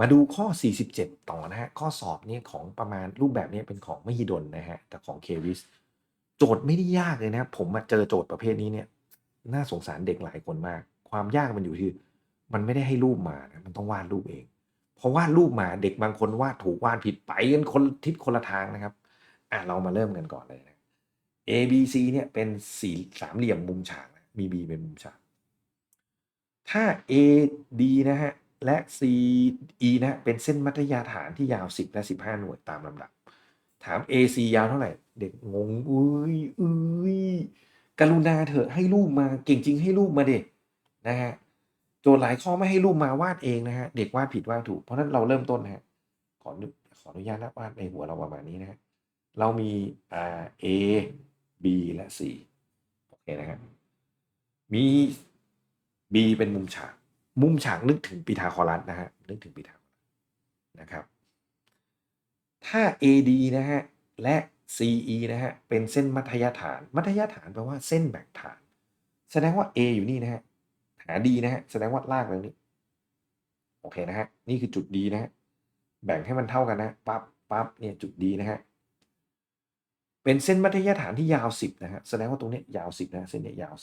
มาดูข้อ 47 ต่อนะฮะ ข้อสอบเนี่ยของประมาณรูปแบบนี้เป็นของมหิดลนะฮะแต่ของเควิสโจทย์ไม่ได้ยากเลยนะ ผมมาเจอโจทย์ประเภทนี้เนี่ย น่าสงสารเด็กหลายคนมาก ความยากมันอยู่ที่ มันไม่ได้ให้รูปมานะมันต้องวาดรูปเองพอวาดรูปมาเด็กบางคนวาดถูกวาดผิดไปกันคนทิศคนละทางนะครับ อะเรามาเริ่มกันก่อนเลยนะ A B C เนี่ยเป็นสี่สามเหลี่ยมมุมฉากนะมี B เป็นมุมฉาก ถ้า A D นะฮะ และ C E นะเป็นเส้นมัธยฐานที่ยาว 10 และ 15 หน่วยตามลำดับ ถาม AC ยาวเท่าไหร่ เด็กงงอุ้ยอุ้ยกรุณาเถอะให้รูปมาเก่งจริงให้รูปมาเด็กนะฮะโจทย์หลายข้อไม่ให้รูปมาวาดเองนะฮะเด็กวาดผิดวาดถูก เพราะนั้นเราเริ่มต้นนะฮะขออนุขออนุญาตนะวาดในหัวเราประมาณนี้นะฮะเรามี A B และ C โอเคนะฮะมี B เป็นมุมฉาก มุมฉากนึกถึงปีทาคอรัสนะฮะนึกถึงปีทานะครับ ถ้า AD นะฮะและ CE นะฮะเป็นเส้นมัธยฐาน มัธยฐานแปลว่าเส้นแบ่งฐาน แสดงว่า A อยู่นี่นะฮะหา D นะฮะแสดงว่าลากตรงนี้โอเคนะฮะนี่คือจุด D นะฮะแบ่งให้มันเท่ากันนะปั๊บปั๊บเนี่ยจุด D นะฮะเป็นเส้นมัธยฐานที่ยาว 10 นะฮะแสดงว่าตรงนี้ยาว 10 นะเส้นเนี้ยยาว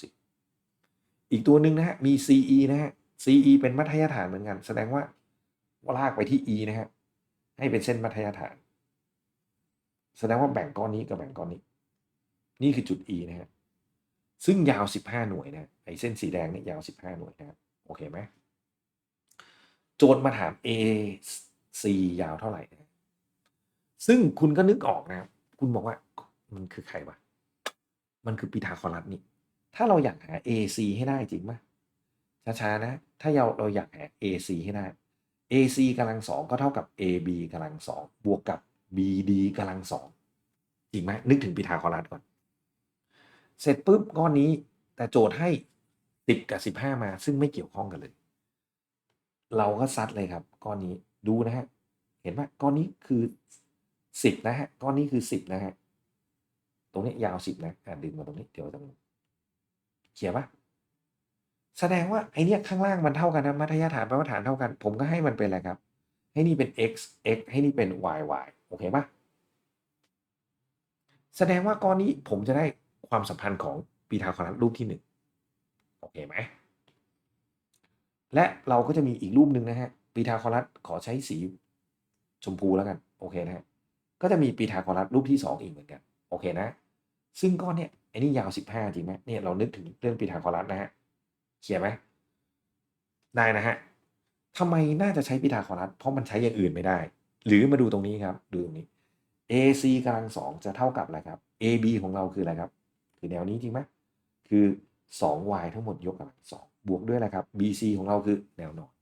10 อีกตัวหนึ่งนะฮะมี CE นะฮะ CE เป็นมัธยฐานเหมือนกัน แสดงว่าลากไปที่ E นะฮะให้เป็นเส้นมัธยฐาน แสดงว่าแบ่งก้อนนี้กับแบ่งก้อนนี้ นี่คือจุด E นะฮะซึ่งยาว 15 หน่วยนะไอเส้นสีแดงเนี่ยยาว 15 หน่วยนะครับโอเคไหมโจทย์มาถาม A C ยาวเท่าไหร่นะซึ่งคุณก็นึกออกนะครับ คุณบอกว่ามันคือใครวะมันคือปีทาคอรัสนี่ ถ้าเราอยากหา AC ให้ได้จริงไหม ช้าๆนะ ถ้าเราเราอยากหา AC ให้ได้ AC กำลังสองก็เท่ากับ AB กำลังสองบวกกับ BD กำลังสองจริงไหมนึกถึงปีทาคอรัสก่อน เสร็จปุ๊บก้อนนี้แต่โจทย์ให้10กับ 15 มาซึ่งไม่เกี่ยวข้องกันเลย เราก็ซัดเลยครับ ก้อนนี้ดูนะฮะ เห็นไหมก้อนนี้คือ 10 นะฮะ ก้อนนี้คือ 10 นะฮะ ตรงนี้ยาว 10 นะอะดึงมาตรงนี้เดี๋ยวตรงเขียนปะ แสดงว่าไอเนี้ยข้างล่างมันเท่ากันนะมัธยฐานปลว่าฐานเท่ากัน ผมก็ให้มันเป็นอะไรครับ ให้นี่เป็น x x ให้นี่เป็น y y โอเคปะแสดงว่าก้อนนี้ผมจะได้ความสัมพันธ์ของปีทาคอรัสรูปที่หนึ่งโอเคไหม และเราก็จะมีอีกรูปหนึ่งนะฮะปีทาคอรัสขอใช้สีชมพูแล้วกัน โอเคนะฮะก็จะมีปีทาคอรัสรูปที่ 2 อีกเหมือนกัน โอเคนะ ซึ่งก้อนเนี้ยไอ้นี่ยาว 15 จริงไหมเนี่ยเรานึกถึงเรื่องปีทาคอรัสนะฮะ เขียนไหมได้นะฮะทำไมน่าจะใช้ปีทาคอรัสเพราะมันใช้อย่างอื่นไม่ได้ หรือมาดูตรงนี้ครับ ดูตรงนี้ AC กำลังสองจะเท่ากับอะไรครับ AB ของเราคืออะไรครับ คือแนวนี้จริงไหมคือ 2y ทั้งหมดยกกำลังสองบวกด้วยอะไรครับ BC ของเราคือแนวนอน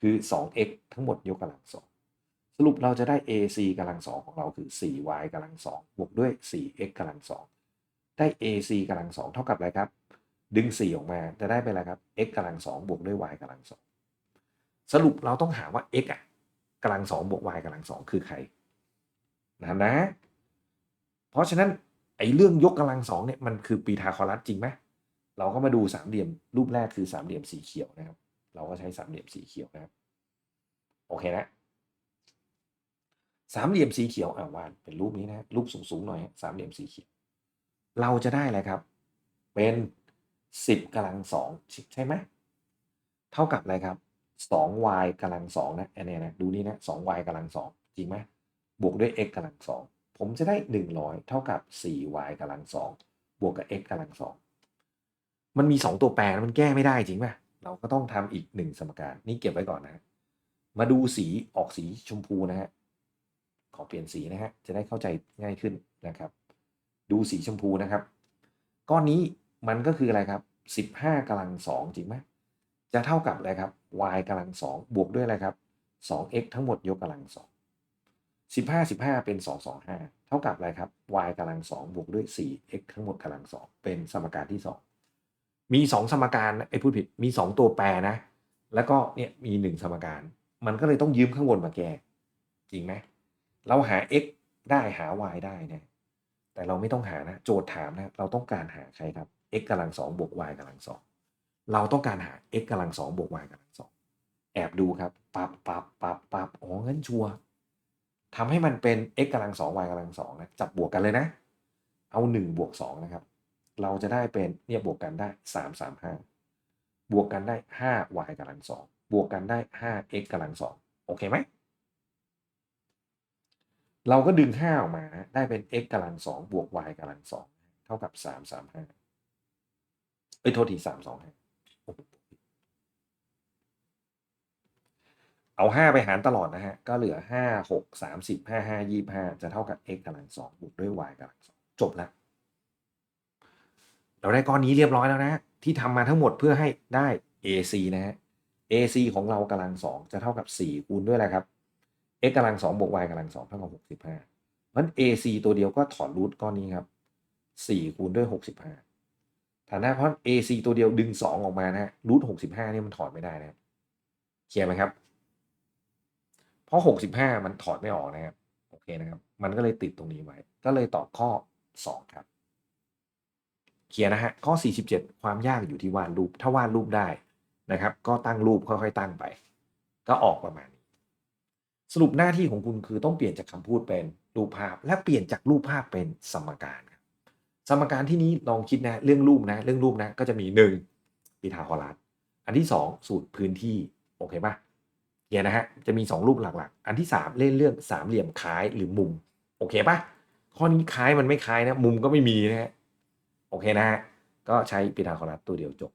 คือ 2x ทั้งหมดยกกำลังสองสรุปเราจะได้ AC กำลังสองของเราคือ 4y กำลังสองบวกด้วย 4x กำลังสองได้ AC กำลังสองเท่ากับอะไรครับ ดึง 4 ออกมาจะได้เป็นอะไรครับ x กำลังสองบวกด้วย y กำลังสองสรุปเราต้องหาว่า x อะกำลังสองบวก y กำลังสองคือใครนะนะ เพราะฉะนั้นไอ้เรื่องยกกำลังสองเนี่ยมันคือปีทาคอรัสจริงไหมเราก็มาดูสามเหลี่ยมรูปแรกคือสามเหลี่ยมสีเขียวนะครับ เราก็ใช้สามเหลี่ยมสีเขียวนะครับ โอเคนะสามเหลี่ยมสีเขียวอ่าวาดเป็นรูปนี้นะรูปสูงๆหน่อยสามเหลี่ยมสีเขียว เราจะได้อะไรครับ เป็น สิบกำลังสองใช่ไหมเท่ากับอะไรครับสอง y กำลังสองนะอันนี้นะดูนี่นะสอง y กำลังสองจริงไหมบวกด้วย x กำลังสองผมจะได้หนึ่งร้อยเท่ากับสี่ y กำลังสองบวกกับ x กำลังสองมันมีสองตัวแปรมันแก้ไม่ได้จริงไหมเราก็ต้องทำอีกหนึ่งสมการนี่เก็บไว้ก่อนนะ มาดูสีออกสีชมพูนะฮะขอเปลี่ยนสีนะฮะจะได้เข้าใจง่ายขึ้นนะครับ ดูสีชมพูนะครับ ก้อนนี้มันก็คืออะไรครับ 15กำลัง2จริงไหมจะเท่ากับอะไรครับ y กำลัง2บวกด้วยอะไรครับ 2x ทั้งหมดยกกำลัง2 15 15 เป็น 225 เท่ากับอะไรครับ y กำลัง2บวกด้วย 4x ทั้งหมดกำลัง2เป็นสมการที่ 2 มี 2 สมการไอ้พูดผิดมี 2 ตัวแปรนะ แล้วก็เนี่ยมี 1 สมการ มันก็เลยต้องยืมข้างบนมาแก้จริงไหมเราหา x ได้หา y ได้นะแต่เราไม่ต้องหานะ โจทย์ถามนะ เราต้องการหาใครครับ x กำลังสองบวก y กำลังสองเราต้องการหา x กำลังสองบวก y กำลังสองแอบดูครับปับปับปับปับอ๋องั้นชัวร์ทำให้มันเป็น x กำลังสอง y กำลังสองนะจับบวกกันเลยนะ เอาหนึ่งบวกสองนะครับ เราจะได้เป็นเนี่ยบวกกันได้สามสามห้าบวกกันได้ห้า y กำลังสองบวกกันได้ห้า x กำลังสองโอเคไหมเราก็ดึงห้าออกมาได้เป็น x กำลังสองบวก y กำลังสองเท่ากับสามสามห้า เอ้ยโทษทีสามสองห้าเอาห้าไปหารตลอดนะฮะ ก็เหลือห้าหกสามสิบห้าห้ายี่ห้าจะเท่ากับ x กำลังสองบวกด้วย y กำลังสองจบแล้ว เราได้ก้อนนี้เรียบร้อยแล้วนะ ที่ทำมาทั้งหมดเพื่อให้ได้ AC นะฮะ AC ของเรากำลังสองจะเท่ากับสี่คูณด้วยอะไรครับ x กำลังสองบวก y กำลังสองเท่ากับหกสิบห้าเพราะ AC ตัวเดียวก็ถอดรูทก้อนนี้ครับสี่คูณด้วยหกสิบห้า ฐานะเพราะ AC ตัวเดียวดึงสองออกมานะฮะรูทหกสิบห้านี่มันถอดไม่ได้นะครับเคลียร์ไหมครับ เพราะหกสิบห้ามันถอดไม่ออกนะครับโอเคนะครับ มันก็เลยติดตรงนี้ไว้ ก็เลยตอบข้อสองครับเคลียร์นะฮะข้อ 47 ความยากอยู่ที่วาดรูป ถ้าวาดรูปได้นะครับ ก็ตั้งรูปค่อยๆตั้งไป ก็ออกประมาณนี้ สรุปหน้าที่ของคุณคือต้องเปลี่ยนจากคำพูดเป็นรูปภาพ และเปลี่ยนจากรูปภาพเป็นสมการค สมการที่นี้ลองคิดนะเรื่องรูปนะเรื่องรูปนะก็จะมี1ปีทาโกรัสอันที่2สูตรพื้นที่โอเคปะเนี่ยนะฮะจะมี 2 รูปหลักๆ อันที่ 3 เล่นเรื่องสามเหลี่ยมคล้ายหรือมุมโอเคปะข้อนี้คล้ายมันไม่คล้ายนะ มุมก็ไม่มีนะฮะโอเคนะฮะก็ใช้ปีทาโกรัสตัวเดียวจบ